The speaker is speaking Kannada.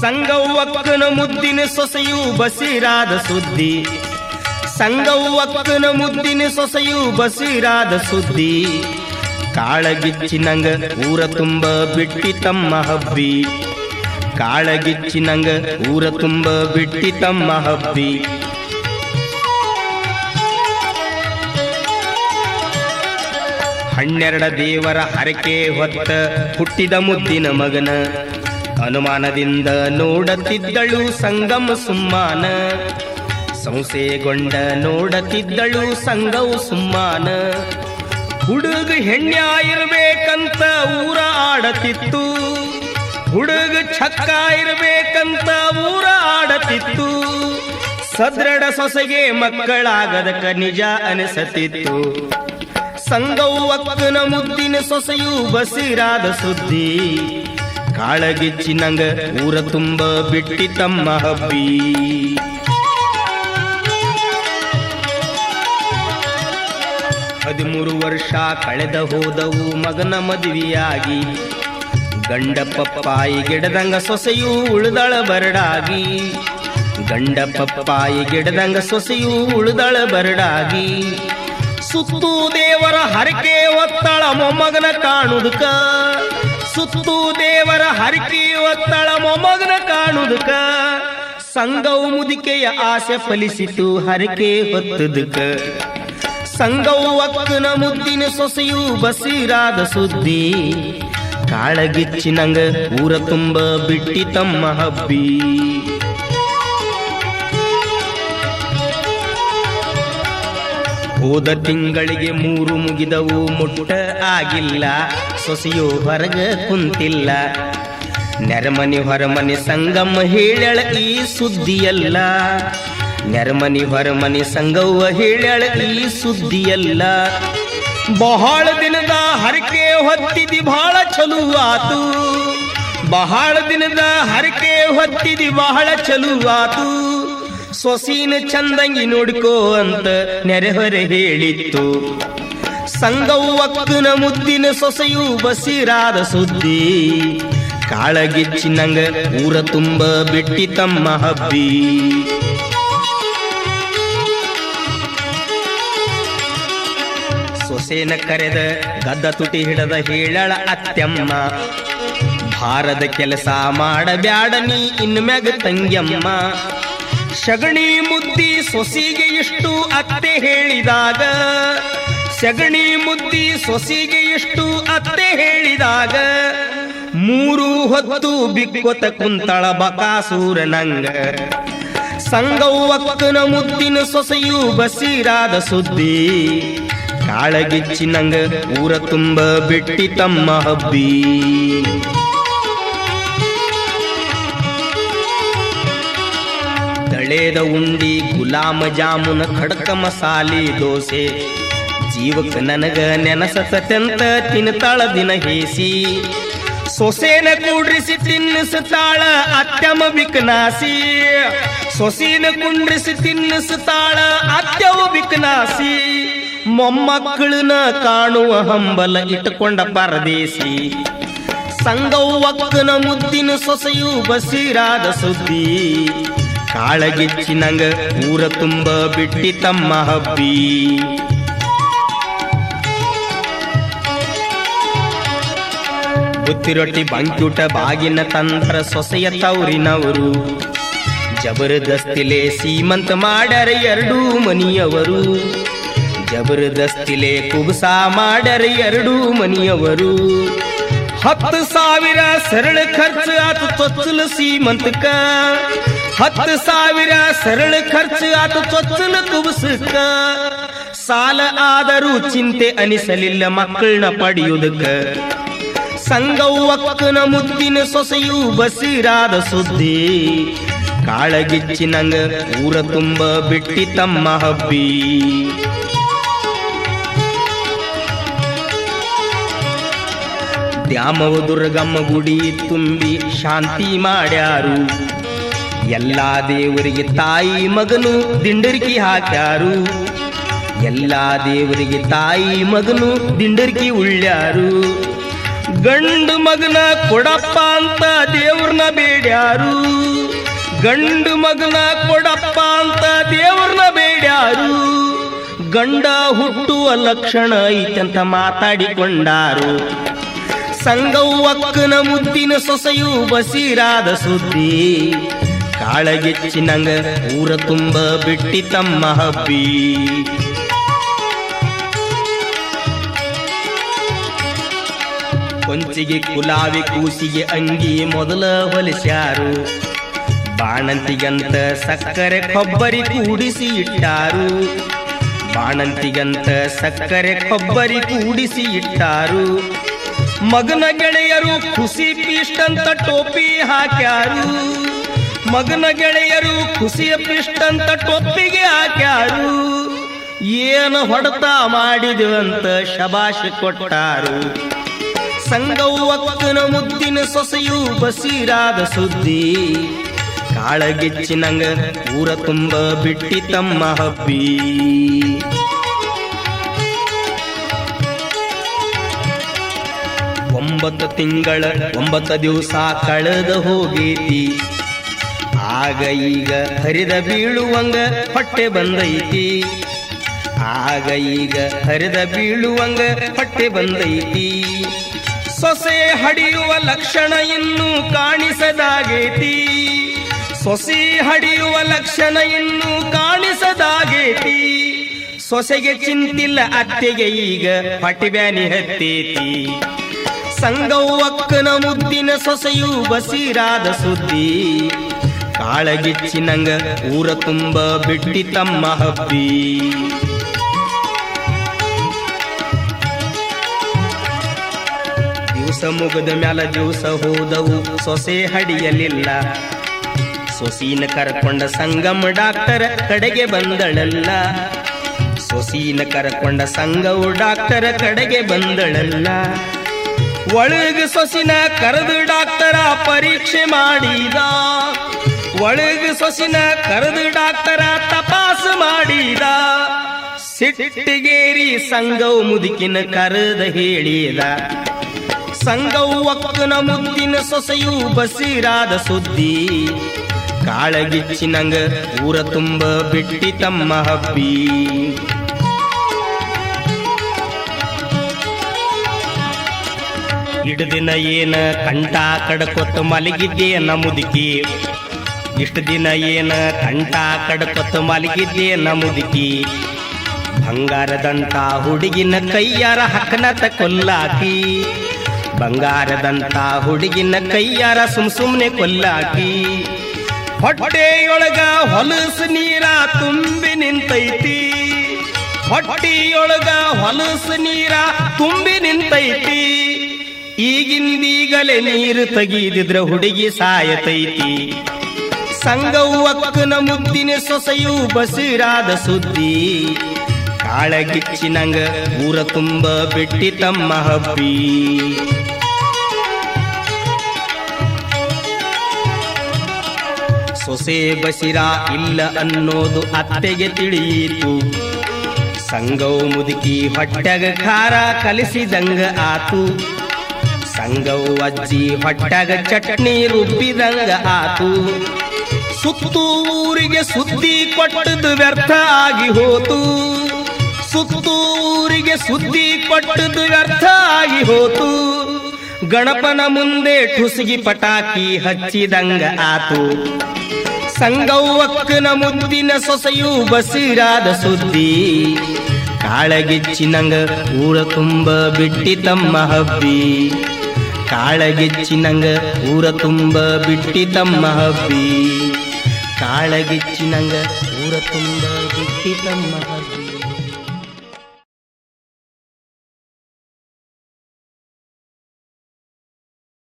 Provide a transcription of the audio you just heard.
ಸಂಗವ್ವಕ್ಕನ ಮುದ್ದಿನ ಸೊಸೆಯು ಬಸಿರಾದ ಸುದ್ದಿ. ಸಂಗವ್ವಕ್ಕನ ಮುದ್ದಿನ ಸೊಸೆಯು ಬಸಿರಾದ ಸುದ್ದಿ. ಕಾಳಗಿಚ್ಚಿನಂಗ ಊರ ತುಂಬ ಬಿಟ್ಟಿ ತಮ್ಮ ಹಬ್ಬಿ. ಕಾಳಗಿಚ್ಚಿನಂಗ ಊರ ತುಂಬ ಬಿಟ್ಟಿ ತಮ್ಮ ಹಬ್ಬಿ. ಹನ್ನೆರಡ ದೇವರ ಹರಕೆ ಹೊತ್ತ ಹುಟ್ಟಿದ ಮುದ್ದಿನ ಮಗನ. ಅನುಮಾನದಿಂದ ನೋಡುತ್ತಿದ್ದಳು ಸಂಗಮ ಸುಮ್ಮಾನ. ಸಂಸೆಗೊಂಡ ನೋಡುತ್ತಿದ್ದಳು ಸಂಗವು ಸುಮ್ಮಾನ. ಹುಡುಗ ಇರ್ಬೇಕಂತ ಊರ ಆಡತಿತ್ತು. ಹುಡುಗ ಚಕ್ಕ ಇರ್ಬೇಕಂತ ಊರ ಆಡತಿತ್ತು. ಸದೃಢ ಸೊಸೆಗೆ ಮಕ್ಕಳಾಗದಕ ನಿಜ ಅನಿಸತಿತ್ತು. ಸಂಗವ್ವಕ್ಕನ ಮುದ್ದಿನ ಸೊಸೆಯು ಬಸಿರಾದ ಸುದ್ದಿ. ಕಾಳಗಿಚ್ಚಿನಂಗ ಊರ ತುಂಬ ಬಿಟ್ಟಿ ತಮ್ಮ ಹಬ್ಬಿ. ಹದಿಮೂರು ವರ್ಷ ಕಳೆದ ಹೋದವು ಮಗನ ಮದುವೆಯಾಗಿ. ಗಂಡ ಪಪ್ಪಾಯಿ ಗಿಡದಂಗ ಸೊಸೆಯೂ ಉಳಿದಳ ಬರಡಾಗಿ. ಗಂಡ ಪಪ್ಪಾಯಿ ಗಿಡದಂಗ ಸೊಸೆಯೂ ಉಳಿದಳ ಬರಡಾಗಿ. ಸುತ್ತು ದೇವರ ಹರಕೆ ಒತ್ತಳ ಮೊಮ್ಮಗನ ಕಾಣುದಕ. ಸುತ್ತು ದೇವರ ಹರಕೆ ಒತ್ತಳ ಮೊಮ್ಮಗನ ಕಾಣುದಕ. ಸಂಗವು ಮುದಿಕೆಯ ಆಸೆ ಫಲಿಸಿತು, ಹರಕೆ ಹೊತ್ತದಕ. ಸಂಗವು ಒಕ್ಕನ ಮುದ್ದಿನ ಸೊಸೆಯು ಬಸಿರಾದ ಸುದ್ದಿ. ಕಾಳಗಿಚ್ಚಿನಂಗ ಊರ ತುಂಬ ಬಿಟ್ಟಿ ತಮ್ಮ ಹಬ್ಬಿ. ಹೋದ ತಿಂಗಳಿಗೆ ಮೂರು ಮುಗಿದವು, ಮುಟ್ಟ ಆಗಿಲ್ಲ. ಸೊಸೆಯು ಹೊರಗ ಕುಂತಿಲ್ಲ. ನೆರಮನಿ ಹೊರಮನಿ ಸಂಗಮ ಹೇಳಳ ಈ ಸುದ್ದಿಯಲ್ಲ. ನೆರಮನಿ ಹೊರಮನಿ ಸಂಗವ್ವ ಹೇಳಳ ಈ ಸುದ್ದಿಯಲ್ಲ. ಬಹಳ ದಿನದ ಹರಕೆ ಹೊತ್ತಿದಿ ಬಹಳ ಚಲುವಾತು. ಬಹಳ ದಿನದ ಹರಕೆ ಹೊತ್ತಿದಿ ಬಹಳ ಚಲೋ ಆತು ಸೊಸೀನ ಚಂದಂಗಿ ನೋಡ್ಕೋ ಅಂತ ನೆರೆಹೊರೆ ಹೇಳಿತ್ತು. ಸಂಗವ್ವಕ್ಕನ ಮುದ್ದಿನ ಸೊಸೆಯು ಬಸಿರಾದ ಸುದ್ದಿ. ಕಾಳಗಿಚ್ಚಿನಂಗ ಊರ ತುಂಬ ಬಿಟ್ಟಿ ತಮ್ಮ ಹಬ್ಬಿ. ಸೊಸೇನ ಕರೆದ ಗದ್ದ ತುಟಿ ಹಿಡದ ಹೇಳಳ ಅತ್ಯಮ್ಮ ಭಾರದ ಕೆಲಸ ಮಾಡಬ್ಯಾಡ ನೀ ಇನ್ಮ್ಯಾಗ ತಂಗ್ಯಮ್ಮ. ಸಗಣಿ ಮುದ್ದಿ ಸೊಸಿಗೆ ಇಷ್ಟು ಅತ್ತೆ ಹೇಳಿದಾಗ. ಸಗಣಿ ಮುದ್ದಿ ಸೊಸಿಗೆ ಇಷ್ಟು ಅತ್ತೆ ಹೇಳಿದಾಗ. ಮೂರು ಹೊತ್ತು ಬಿಕ್ಕೊತ ಕುಂತಳ ಬಕಾಸೂರನಂಗ. ಸಂಗವ್ವಕ್ಕನ ಮುದ್ದಿನ ಸೊಸೆಯು ಬಸಿರಾದ ಸುದ್ದಿ. ಕಾಳಗಿಚ್ಚಿನಂಗ ಊರ ತುಂಬ ಬಿಟ್ಟಿ ತಮ್ಮ ಹಬ್ಬಿ. ತಳೇದ ಉಂಡಿ ಗುಲಾಮ ಜಾಮೂನ ಖಡಕ ಮಸಾಲಿ ದೋಸೆ. ಜೀವಕ್ಕ ನನಗ ನೆನಸತಂತ ತಿನ್ತಾಳ ದಿನ ಹೇಸಿ. ಸೊಸೇನ ಕೂಡ್ರಿಸಿ ತಿನ್ನಿಸುತ್ತಾಳ ಅತ್ಯಮ ಬಿಕನಾಸಿ ಸೊಸೇನ ಕುಂಡ್ರಿಸಿ ತಿನ್ನಿಸುತ್ತಾಳ ಅತ್ಯಮ ಬಿಕನಾಸಿ ಮೊಮ್ಮಕ್ಕಳನ್ನ ಕಾಣುವ ಹಂಬಲ ಇಟ್ಟುಕೊಂಡ ಪರದೇಸಿ. ಸಂಗವ್ವಕ್ಕನ ಮುದ್ದಿನ ಸೊಸೆಯು ಬಸಿರಾದ ಸುದ್ದಿ. ಕಾಳಗಿಚ್ಚಿನಂಗ ಊರ ತುಂಬ ಬಿಟ್ಟಿ ತಮ್ಮ ಹಬ್ಬಿ. ಬುತ್ತಿರೊಟ್ಟಿ ಬಂಕ್ಯೂಟ ಬಾಗಿನ ತಂತ್ರ ಸೊಸೆಯ ತವರಿನವರು. ಜಬರ್ದಸ್ತಿಲೆ ಸೀಮಂತ ಮಾಡರೆ ಎರಡೂ ಮನಿಯವರು. ಜಬರ್ದಸ್ತಿಲೆ ಕುಬಸ ಮಾಡರೆ ಎರಡೂ ಮನಿಯವರು. ಹತ್ತು ಸಾವಿರ ಸರಳ ಖರ್ಚು ಆತು ತೊಚ್ಚಲು ಸೀಮಂತಕ ಹತ್ತು ಸಾವಿರ ಸರಳ ಖರ್ಚು ಆತು ಚೊಚ್ಚಲ ಕುಬಸಕ್ಕ ಸಾಲ ಆದರೂ ಚಿಂತೆ ಅನಿಸಲಿಲ್ಲ ಮಕ್ಕಳನ್ನ ಪಡೆಯುವುದಕ್ಕ. ಸಂಗವ್ವಕ್ಕನ ಮುತ್ತಿನ ಸೊಸೆಯು ಬಸಿರಾದ ಸುದ್ದಿ. ಕಾಳಗಿಚ್ಚಿನಂಗ ಊರ ತುಂಬ ಬಿಟ್ಟಿ ತಮ್ಮ ಹಬ್ಬಿ. ದ್ಯಾಮವ ದುರ್ಗಮ್ಮ ಗುಡಿ ತುಂಬಿ ಶಾಂತಿ ಮಾಡ್ಯಾರು. ಎಲ್ಲಾ ದೇವರಿಗೆ ತಾಯಿ ಮಗನು ದಿಂಡರಿಕಿ ಹಾಕ್ಯಾರು. ಎಲ್ಲ ದೇವರಿಗೆ ತಾಯಿ ಮಗನು ದಿಂಡರಿಕಿ ಉಳ್ಳ್ಯಾರು ಗಂಡು ಮಗನ ಕೊಡಪ್ಪ ಅಂತ ದೇವ್ರನ್ನ ಬೇಡ್ಯಾರು. ಗಂಡು ಮಗನ ಕೊಡಪ್ಪ ಅಂತ ದೇವ್ರನ್ನ ಬೇಡ್ಯಾರು. ಗಂಡ ಹುಟ್ಟುವ ಲಕ್ಷಣ ಐತಂತ ಮಾತಾಡಿಕೊಂಡಾರು. ಸಂಗವ್ವಕ್ಕನ ಮುದ್ದಿನ ಸೊಸೆಯು ಬಸಿರಾದ ಸುದ್ದಿ. ಕಾಳಗೆಚ್ಚಿನಂಗ ಊರ ತುಂಬ ಬಿಟ್ಟಿ ತಮ್ಮ ಹಬ್ಬಿ. ಕೊಂಚಿಗೆ ಕುಲಾವಿ ಕೂಸಿಗೆ ಅಂಗಿ ಮೊದಲ ಹೊಲಿಸ್ಯಾರು. ಬಾಣಂತಿಗಂತ ಸಕ್ಕರೆ ಕೊಬ್ಬರಿ ಕೂಡಿಸಿ ಇಟ್ಟಾರು. ಬಾಣಂತಿಗಂತ ಸಕ್ಕರೆ ಕೊಬ್ಬರಿ ಕೂಡಿಸಿ ಇಟ್ಟಾರು. ಮಗನ ಗೆಳೆಯರು ಖುಷಿ ಪೀಷ್ಟಂತ ಟೋಪಿ ಹಾಕ್ಯಾರು. ಮಗನ ಗೆಳೆಯರು ಖುಷಿಯ ಪಿಷ್ಟಂತ ಟೊಪ್ಪಿಗೆ ಹಾಕ್ಯಾರು. ಏನು ಹೊಡೆತ ಮಾಡಿದೆವಂತ ಶಬಾಷ್ ಕೊಟ್ಟಾರು. ಸಂಗವ್ವಕ್ಕನ ಮುದ್ದಿನ ಸೊಸೆಯು ಬಸೀರಾದ ಸುದ್ದಿ. ಕಾಳಗೆಚ್ಚಿನಂಗ ಊರ ತುಂಬ ಬಿಟ್ಟಿ ತಮ್ಮ ಹಬ್ಬಿ. ಒಂಬತ್ತು ತಿಂಗಳ ಒಂಬತ್ತು ದಿವಸ ಕಳೆದು ಹೋಗೈತಿ. ಆಗ ಈಗ ಹರಿದ ಬೀಳುವಂಗ ಹೊಟ್ಟೆ ಬಂದೈತಿ. ಆಗ ಈಗ ಹರಿದ ಬೀಳುವಂಗ ಹೊಟ್ಟೆ ಬಂದೈತಿ. ಸೊಸೆ ಹಡಿಯುವ ಲಕ್ಷಣ ಇನ್ನೂ ಕಾಣಿಸದಾಗೇತಿ. ಸೊಸೆ ಹಡಿಯುವ ಲಕ್ಷಣ ಇನ್ನೂ ಕಾಣಿಸದಾಗೇತಿ. ಸೊಸೆಗೆ ಚಿಂತಿಲ್ಲ ಅತ್ತೆಗೆ ಈಗ ಪಟಿಬ್ಯಾನಿ ಹತ್ತೇತಿ. ಸಂಗವಕ್ಕನ ಮುದ್ದಿನ ಸೊಸೆಯು ಬಸಿರಾದ ಸುದ್ದಿ. ಕಾಳಗಿಚ್ಚಿನಂಗ ಊರ ತುಂಬ ಬಿಟ್ಟಿ ತಮ್ಮ ಹಬ್ಬಿ. ದಿವಸ ಮುಗದ ಮ್ಯಾಲ ದಿವಸ ಹೋದವು, ಸೊಸೆ ಹಡಿಯಲಿಲ್ಲ. ಸೊಸೀನ ಕರ್ಕೊಂಡ ಸಂಗಮ ಡಾಕ್ಟರ್ ಕಡೆಗೆ ಬಂದಳಲ್ಲ. ಸೊಸೀನ ಕರ್ಕೊಂಡ ಸಂಗವು ಡಾಕ್ಟರ್ ಕಡೆಗೆ ಬಂದಳಲ್ಲ. ಒಳಗ ಸೊಸಿನ ಕರೆದು ಡಾಕ್ಟರ ಪರೀಕ್ಷೆ ಮಾಡಿದ. ಒಳಗ ಸೊಸಿನ ಕರೆದು ಡಾಕ್ಟರ ತಪಾಸು ಮಾಡಿದ. ಸಿಟ್ಟಿಗೇರಿ ಸಂಗವ್ ಮುದುಕಿನ ಕರೆದ ಹೇಳಿದ. ಸಂಗವ್ ಒಕ್ಕನ ಮುದ್ದಿನ ಸೊಸೆಯು ಬಸೀರಾದ ಸುದ್ದಿ. ಕಾಳಗಿಚ್ಚಿನಂಗ ಊರ ತುಂಬ ಬಿಟ್ಟಿ ತಮ್ಮ ಹಬ್ಬಿ. ಇಡದಿನ ದಿನ ಏನ ಕಂಠ ಕಡಕೊತ್ತು ಮಲಗಿದ್ದೆ ನ ಮುದುಕಿ. ಇಷ್ಟು ದಿನ ಏನ ಕಂಠ ಕಡಕೊತ್ತ ಮಲಗಿದ್ದೆ ಮುದುಕಿ? ಬಂಗಾರದಂತ ಹುಡುಗಿನ ಕೈಯಾರ ಹಕ್ಕನತ ಕೊಲ್ಲಾಕಿ. ಬಂಗಾರದಂತ ಹುಡುಗಿನ ಕೈಯಾರ ಸುಮ್ ಸುಮ್ನೆ ಕೊಲ್ಲಾಕಿ. ಹೊಟ್ಟೆಯೊಳಗ ಹೊಲಸು ನೀರ ತುಂಬಿ ನಿಂತೈತಿ. ಹೊಟ್ಟೆಯೊಳಗ ಹೊಲಸು ನೀರ ತುಂಬಿ ನಿಂತೈತಿ. ಈಗಿಂದೀಗಲೇ ನೀರು ತೆಗೀದಿದ್ರ ಹುಡುಗಿ ಸಾಯತೈತಿ. ಸಂಗವ್ವಕ್ಕನ ಮುದ್ದಿನ ಸೊಸೆಯು ಬಸಿರಾದ ಸುದ್ದಿ. ಕಾಳಗಿಚ್ಚಿನಂಗ ಊರ ತುಂಬ ಬಿಟ್ಟಿ ತಮ್ಮ ಹಬ್ಬಿ. ಸೊಸೆ ಬಸಿರ ಇಲ್ಲ ಅನ್ನೋದು ಅತ್ತೆಗೆ ತಿಳಿಯಿತು. ಸಂಗವು ಮುದುಕಿ ಹೊಟ್ಟೆಗ ಖಾರ ಕಲಿಸಿದಂಗ ಆತು. ಸಂಗವು ಅಜ್ಜಿ ಹೊಟ್ಟೆಗ ಚಟ್ನಿ ರುಬ್ಬಿದಂಗ ಆತು. ಸುತ್ತು ಊರಿಗೆ ಸುದ್ದಿ ಕೊಟ್ಟದ್ದು ವ್ಯರ್ಥ ಆಗಿ ಹೋತು. ಸುತ್ತು ಊರಿಗೆ ಸುದ್ದಿ ಕೊಟ್ಟದ್ದು ವ್ಯರ್ಥ ಆಗಿ ಹೋತು. ಗಣಪನ ಮುಂದೆ ಠುಸುಗಿ ಪಟಾಕಿ ಹಚ್ಚಿದಂಗ ಆತು. ಸಂಗವ್ವಕ್ಕನ ಮುದ್ದಿನ ಸೊಸೆಯು ಬಸಿರಾದ ಸುದ್ದಿ. ಕಾಳಗಿಚ್ಚಿನಂಗ ಊರ ತುಂಬ ಬಿಟ್ಟಿ ತಮ್ಮ ಹಬ್ಬಿ. ಕಾಳಗಿಚ್ಚಿನಂಗ ಊರ ತುಂಬ ಬಿಟ್ಟಿ ತಮ್ಮ ಹಬ್ಬಿ. ಕಾಳಗಿಚ್ಚಿನಂಗ ಊರ ತುಂಬ ಬಿಟ್ಟಿ ತಮ್ಮ ಹಬ್ಬಿ